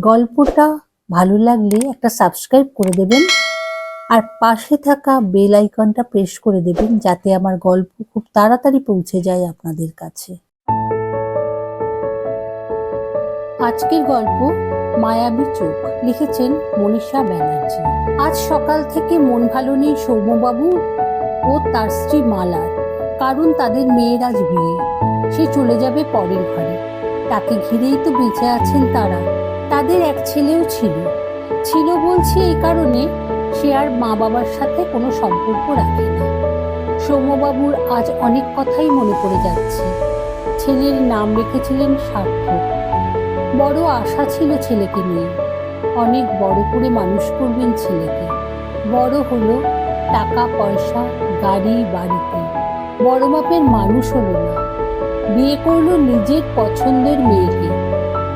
গল্পটা ভালো লাগলে একটা সাবস্ক্রাইব করে দেবেন আর পাশে থাকা বেল আইকনটা প্রেস করে দেবেন যাতে আমার গল্প খুব তাড়াতাড়ি পৌঁছে যায় আপনাদের কাছে। আজকের গল্প মায়াবী চোখ লিখেছেন মনীষা ব্যানার্জি। আজ সকাল থেকে মন ভালো নেই সৌম্যবাবু ও তার স্ত্রী মালার কারণ তাদের মেয়ের আজ বিয়ে। সে চলে যাবে পরের ঘরে। তাকে ঘিরেই তো বেঁচে আছেন তারা। তাদের এক ছেলেও ছিল। ছিল বলছি এই কারণে সে আর মা বাবার সাথে কোনো সম্পর্ক রাখে না। সৌম্যবাবুর আজ অনেক কথাই মনে পড়ে যাচ্ছে। ছেলের নাম রেখেছিলেন সার্থক। বড় আশা ছিল ছেলেকে নিয়ে। অনেক বড় করে মানুষ করবেন ছেলেকে। বড় হলো টাকা, পয়সা, গাড়ি, বাড়িতে। বড় মাপের মানুষ হলো না। বিয়ে করল নিজের পছন্দের মেয়েকে।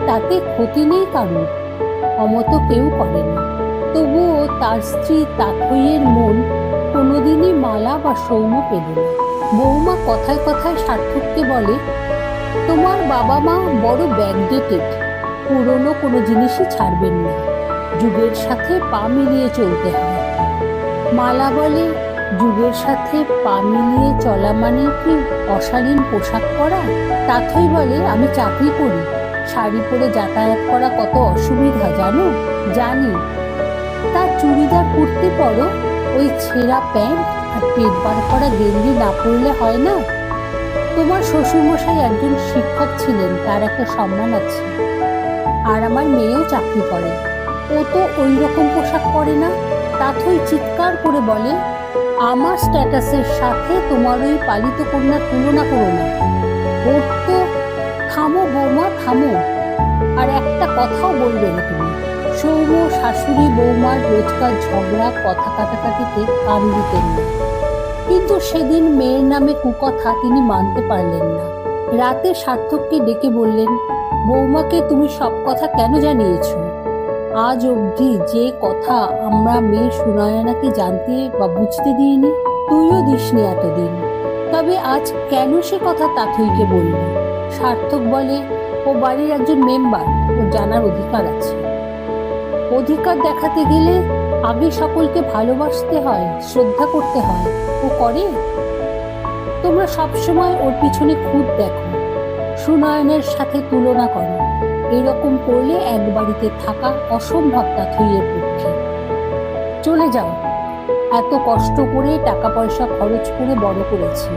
তাতে ক্ষতি নেই কারোর। অমত কেউ করেনি তবুও তার স্ত্রী তাথইয়ের মন কোনোদিনই মালা বা সৌম্য পেল না। বৌমা কথায় কথায় সার্থককে বলে, তোমার বাবা মা বড় ব্যাকডেটেড। পুরনো কোনো জিনিসই ছাড়বেন না। যুগের সাথে পা মিলিয়ে চলতে হয় মালা বলে, যুগের সাথে পা মিলিয়ে চলা মানে কি অশালীন পোশাক পরা? তাথই বলে, আমি চাকরি করি। শাড়ি পরে যাতায়াত করা কত অসুবিধা জানো? জানি। তার চুড়িদার কুর্তি পরো, ওই ছেঁড়া প্যান্ট আর পেট বার করা গেঞ্জি না পরলে হয় না? তোমার শ্বশুরমশাই একজন শিক্ষক ছিলেন, তার একটা সম্মান আছে। আর আমার মেয়েও চাকরি করে। ও তো ওই রকম পোশাক পরে না। তা তাথই চিৎকার করে বলে, আমার স্ট্যাটাসের সাথে তোমার ওই পালিত কন্যার তুলনা করো না। ওর তো থামো বৌমা, থামো। আর একটা কথাও বলবে না তুমি। সৌম্য শাশুড়ি বৌমার রোজকার ঝগড়া কথা কাটাকাটিতে কান দিতেন না কিন্তু সেদিন মেয়ের নামে কুকথা তিনি মানতে পারলেন না। রাতে সার্থককে ডেকে বললেন, বৌমাকে তুমি সব কথা কেন জানিয়েছ? আজ অবধি যে কথা আমরা মেয়ে সুনয়নাকে জানতে বা বুঝতে দিইনি, তুইও দিসনি এতদিন। তবে আজ কেন সে কথা তাথইকে বললি? সার্থক বলে ও বাড়ির একজন মেম্বার ওর জানার অধিকার আছে। অধিকার দেখাতে গেলে আগে সকলকে ভালোবাসতে হয়, শ্রদ্ধা করতে হয় ও করে। তোমরা সবসময় ওর পিছনে খুদ দেখো, সুনয়নের সাথে তুলনা করো। এরকম করলে এক বাড়িতে থাকা অসম্ভব তাথইয়ের পক্ষে চলে যাও। এত কষ্ট করে টাকা পয়সা খরচ করে বড় করেছি।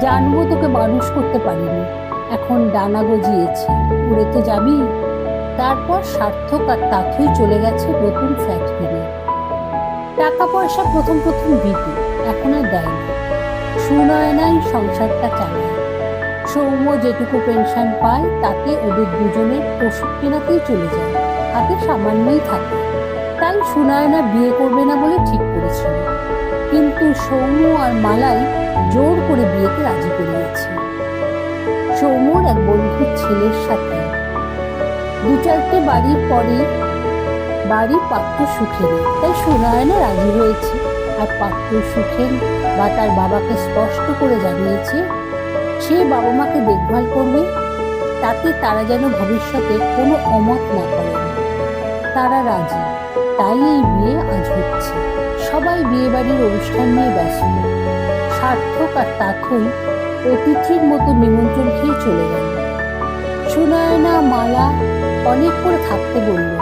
জানব তোকে মানুষ করতে পারিনি। এখন ডানা গজিয়েছে। উড়ে তো যাবি। তারপর সার্থক আর তাথই চলে গেছে নতুন ফ্ল্যাট কিনে টাকা পয়সা প্রথম প্রথম দিত এখন আর দেয় না। সুনয়নাই সংসারটা চালায়। সৌম্য যেটুকু পেনশন পায়, তাতে ওদের দুজনের ওষুধ কেনাতেই চলে যায়। হাতে সামান্যই থাকে। তাই সুনয়না বিয়ে করবে না বলে ঠিক করেছিল। কিন্তু সৌম্য আর মালাই জোর করে বিয়েতে রাজি করিয়েছে। সৌম্যর এক বন্ধুর ছেলের সাথে। দু চারটে বাড়ির পরে বাড়ির পাত্র সুখের। তাই সুনয়না রাজি হয়েছে। আর পাত্র সুখেন বা তার বাবাকে স্পষ্ট করে জানিয়েছে, সে বাবা মাকে দেখভাল করবে, তাতে তারা যেন ভবিষ্যতে কোনো অমত না করে। তারা রাজি। তাই এই বিয়ে আজ হচ্ছে। সবাই বিয়ে বাড়ির অনুষ্ঠান নিয়ে ব্যস্ত। সার্থক আর তাথই অতিথির মতো নিমন্ত্রণ খেয়ে চলে গেল। সুনয়না মালা অনেক থাকতে বলল,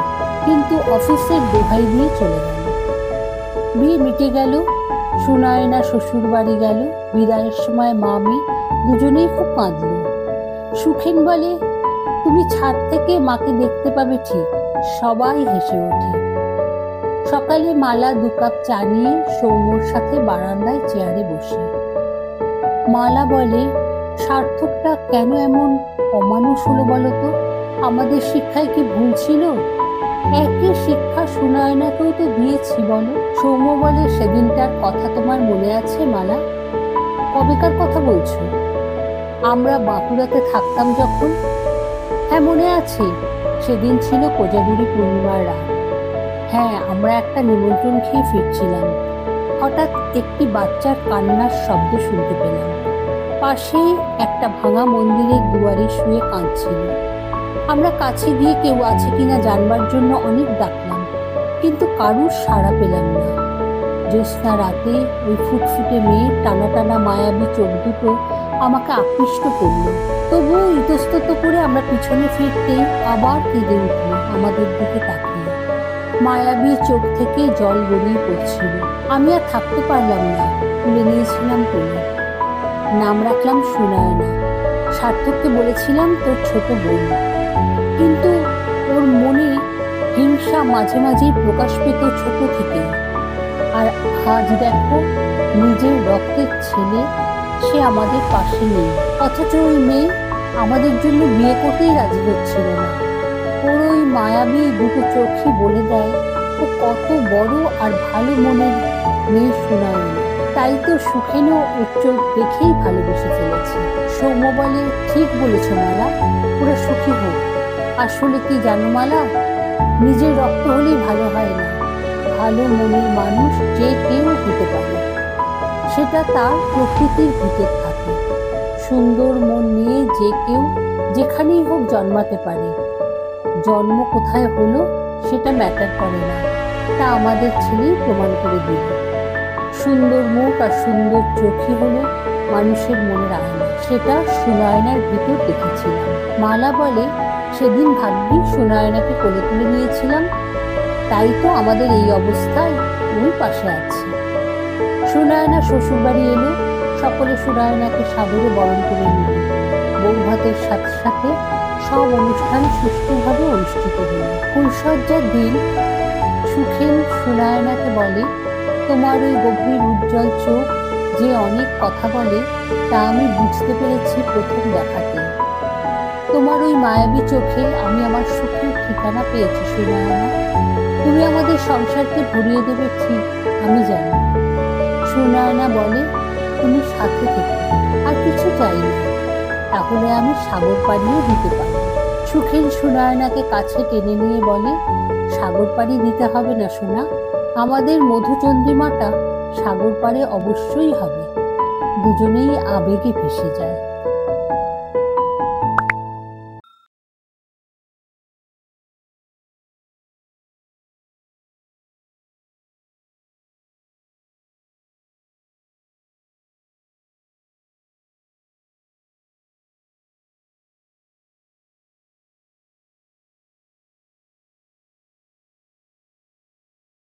কিন্তু অফিসের দোহাই দিয়ে চলে গেল। বিয়ে মিটে গেল, সুনয়না শ্বশুর বাড়ি গেল, বিদায়ের সময় মামি দুজনেই খুব কাঁদল। সুখেন বলে, তুমি ছাদ থেকে মাকে দেখতে পাবে ঠিক, সবাই হেসে ওঠে। সকালে মালা দু কাপ চা নিয়ে সৌম্যর সাথে বারান্দায় চেয়ারে বসে। মালা বলে, সার্থকটা কেন এমন অমানুষ হলো বলতো আমাদের শিক্ষায় কি ভুল ছিল? একই শিক্ষা সুনয়নাকেও তো দিয়েছি বলো। সৌম্য বলে সেদিনটার কথা তোমার মনে আছে মালা? কবেকার কথা বলছো? আমরা বাঁকুড়াতে থাকতাম যখন? হ্যাঁ মনে আছে। সেদিন ছিল কোজাগুড়ি পূর্ণিমার রাত। হ্যাঁ আমরা একটা নিমন্ত্রণ খেয়ে ফিরছিলাম। হঠাৎ একটি বাচ্চার কান্নার শব্দ শুনতে পেলাম। পাশে একটা ভাঙা মন্দিরের দুয়ারে শুয়ে কাঁদছিল। আমরা কাছে গিয়ে কেউ আছে কিনা জানবার জন্য অনেক ডাকলাম, কিন্তু কারুর সাড়া পেলাম না। জ্যোৎস্না রাতে ওই ফুটফুটে মেয়ে টানা টানা মায়াবী চোখ দুটো আমাকে আকৃষ্ট করল। তবুও ইতস্তত করে আমরা পিছনে ফিরতেই আবার কেঁদে উঠল আমাদের দিকে তাকিয়ে। মায়াবী চোখ থেকে জল গড়িয়ে পড়ছিল। আমি আর থাকতে পারলাম না, তুলে নিয়েছিলাম কোলে। নাম রাখলাম সুনয়না। সার্থককে বলেছিলাম তোর ছোট বোন। কিন্তু ওর মনে হিংসা মাঝে মাঝেই প্রকাশ পেত ছোট থেকে। আর আজ দেখো, নিজের রক্তের ছেলে, সে আমাদের পাশে নেই। অথচ ওই মেয়ে আমাদের জন্য বিয়ে করতেই রাজি হচ্ছিল না। ওর ওই মায়াবী দুটো চোখই বলে দেয়। ও কত বড় আর ভালো মনের মেয়ে শোনায় তাই তো সুখেনও ওর চোখ দেখেই ভালোবেসে ফেলেছে। সৌম্য বলে ঠিক বলেছ মালা, ওরা সুখী হোক। আসলে কি জানো মালা? নিজের রক্ত হলেই ভালো হয় না। ভালো মনের মানুষ যে কেউ হতে পারে। সেটা তার প্রকৃতির ভিতর থাকে। সুন্দর মন নিয়ে যে কেউ যেখানেই হোক জন্মাতে পারে। জন্ম কোথায় হলো সেটা ম্যাটার করে না। তা আমাদের ছেলেই প্রমাণ করে দিল। সুন্দর মুখ আর সুন্দর চোখই হলো মানুষের মনের আয়না সেটা সুনায়নার ভিতর দেখেছিলাম। মালা বলে, সেদিন ভাগ্যি সুনায়নাকে কোলে তুলে নিয়েছিলাম। তাই তো আমাদের এই অবস্থায় ওই পাশে আছে। সুনায়না শ্বশুরবাড়ি এলো। সকলে সুনায়নাকে সাদরে বরণ করে নিল। বউ ভাতের সাথে সাথে সব অনুষ্ঠান সুষ্ঠুভাবে অনুষ্ঠিত হল। ফুলসজ্জার দিন সুখেন সুনায়নাকে বলে, তোমার ওই গভীর উজ্জ্বল চোখ যে অনেক কথা বলে, তা আমি বুঝতে পেরেছি প্রথম দেখাতে। তোমার ওই মায়াবী চোখে আমি আমার সুখের ঠিকানা পেয়েছি, সুনায়না। তুমি আমাদের সংসারকে ভরিয়ে দেবে, ঠিক আমি জানি। সুনায়না বলে, তুমি সাথে থেকে, আর কিছু চাই না। তাহলে আমি সাগর পাড়িও দিতে পারি সুখেন সুনায়নাকে কাছে টেনে নিয়ে বলে, সাগর পাড়ি দিতে হবে না সোনা। আমাদের মধুচন্দ্রিমাটা সাগর পাড়ে অবশ্যই হবে। দুজনেই আবেগে ভেসে যায়।